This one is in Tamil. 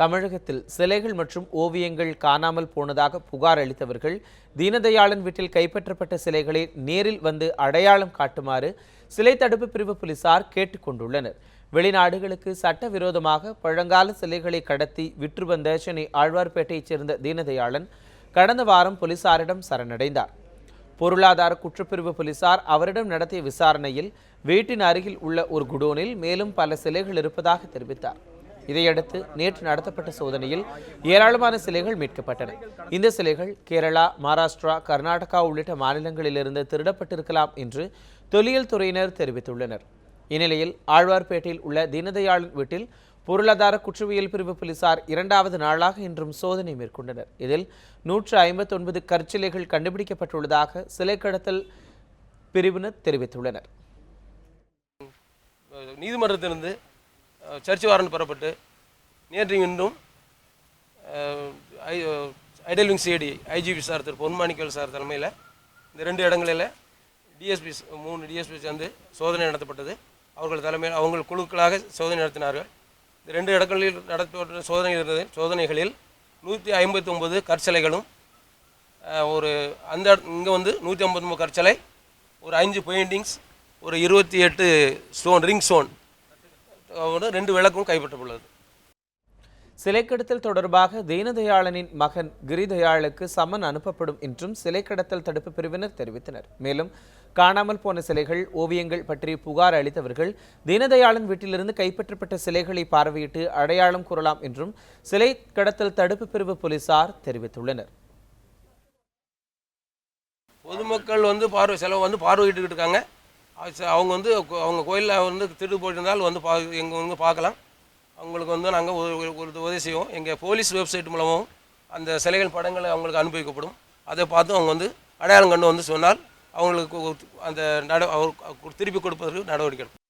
தமிழகத்தில் சிலைகள் மற்றும் ஓவியங்கள் காணாமல் போனதாக புகார் அளித்தவர்கள் தீனதயாளன் வீட்டில் கைப்பற்றப்பட்ட சிலைகளை நேரில் வந்து அடையாளம் காட்டுமாறு சிலை தடுப்பு பிரிவு போலீசார் கேட்டுக்கொண்டுள்ளனர் வெளிநாடுகளுக்கு சட்டவிரோதமாக பழங்கால சிலைகளை கடத்தி விற்று வந்த சென்னை ஆழ்வார்பேட்டையைச் சேர்ந்த தீனதயாளன் கடந்த வாரம் போலீசாரிடம் சரணடைந்தார். பொருளாதார குற்றப்பிரிவு போலீசார் அவரிடம் நடத்திய விசாரணையில் வீட்டின் அருகில் உள்ள ஒரு குடோனில் மேலும் பல சிலைகள் இருப்பதாக தெரிவித்தார். இதையடுத்து நேற்று நடத்தப்பட்ட சோதனையில் ஏராளமான சிலைகள் மீட்கப்பட்டன. இந்த சிலைகள் கேரளா மகாராஷ்டிரா கர்நாடகா உள்ளிட்ட மாநிலங்களிலிருந்து திருடப்பட்டிருக்கலாம் என்று தொல்லியல் துறையினர் தெரிவித்துள்ளனர். இந்நிலையில் ஆழ்வார்பேட்டையில் உள்ள தீனதயாளன் வீட்டில் பொருளாதார குற்றவியல் பிரிவு போலீசார் இரண்டாவது நாளாக இன்றும் சோதனை மேற்கொண்டனர். இதில் நூற்று ஐம்பத்தொன்பது கற்சிலைகள் கண்டுபிடிக்கப்பட்டுள்ளதாக சிலை கடத்தல் பிரிவினர் தெரிவித்துள்ளனர். நீதிமன்றத்திலிருந்து சர்ச் வாரண்ட் பெறப்பட்டு நேற்று இன்றும் idol wing CID IGP sir திரு பொன்மாணிக்கல் சார் தலைமையில் இந்த ரெண்டு இடங்களில் டிஎஸ்பி மூணு டிஎஸ்பி சேர்ந்து சோதனை நடத்தப்பட்டது. அவர்கள் தலைமையில் அவங்கள் குழுக்களாக சோதனை நடத்தினார்கள். இந்த ரெண்டு இடங்களில் நடத்தப்பட்ட சோதனை இருந்தது. சோதனைகளில் நூற்றி ஐம்பத்தி ஒம்பது கற்சலைகளும் ஒரு அந்த இங்கே வந்து நூற்றி ஐம்பத்தொம்பது கற்சலை ஒரு அஞ்சு பெயிண்டிங்ஸ் ஒரு இருபத்தி எட்டு ஸ்டோன் ரிங் ஸ்டோன் ரெண்டு விளக்கும் கைப்பற்றப்பட்டுள்ளது. சிலை கடத்தல் தொடர்பாக தீனதயாளனின் மகன் கிரிதயாளுக்கு சம்மன் அனுப்பப்படும் என்றும் சிலை கடத்தல் தடுப்பு பிரிவினர் தெரிவித்தனர். மேலும் காணாமல் போன சிலைகள் ஓவியங்கள் பற்றி புகார் அளித்தவர்கள் தீனதயாளன் வீட்டிலிருந்து கைப்பற்றப்பட்ட சிலைகளை பார்வையிட்டு அடையாளம் கூறலாம் என்றும் சிலை கடத்தல் தடுப்பு பிரிவு போலீசார் தெரிவித்துள்ளனர். பொதுமக்கள் வந்து பார்வை செலவு வந்து பார்வையிட்டுக்கிட்டு இருக்காங்க. அவங்க வந்து அவங்க கோயிலில் வந்து திருடு போயிருந்தால் வந்து பா எங்கள் வந்து பார்க்கலாம். அவங்களுக்கு வந்து நாங்கள் ஒரு ஒரு- உதவி செய்வோம். எங்கள் போலீஸ் வெப்சைட் மூலமும் அந்த சிலைகள் படங்கள் அவங்களுக்கு அனுப்பி வைக்கப்படும் அதை பார்த்து அவங்க வந்து அடையாளம் கண்டு வந்து சொன்னால் அவங்களுக்கு அந்த நட அவர் திருப்பி கொடுப்பதற்கு நடவடிக்கை எடுப்போம்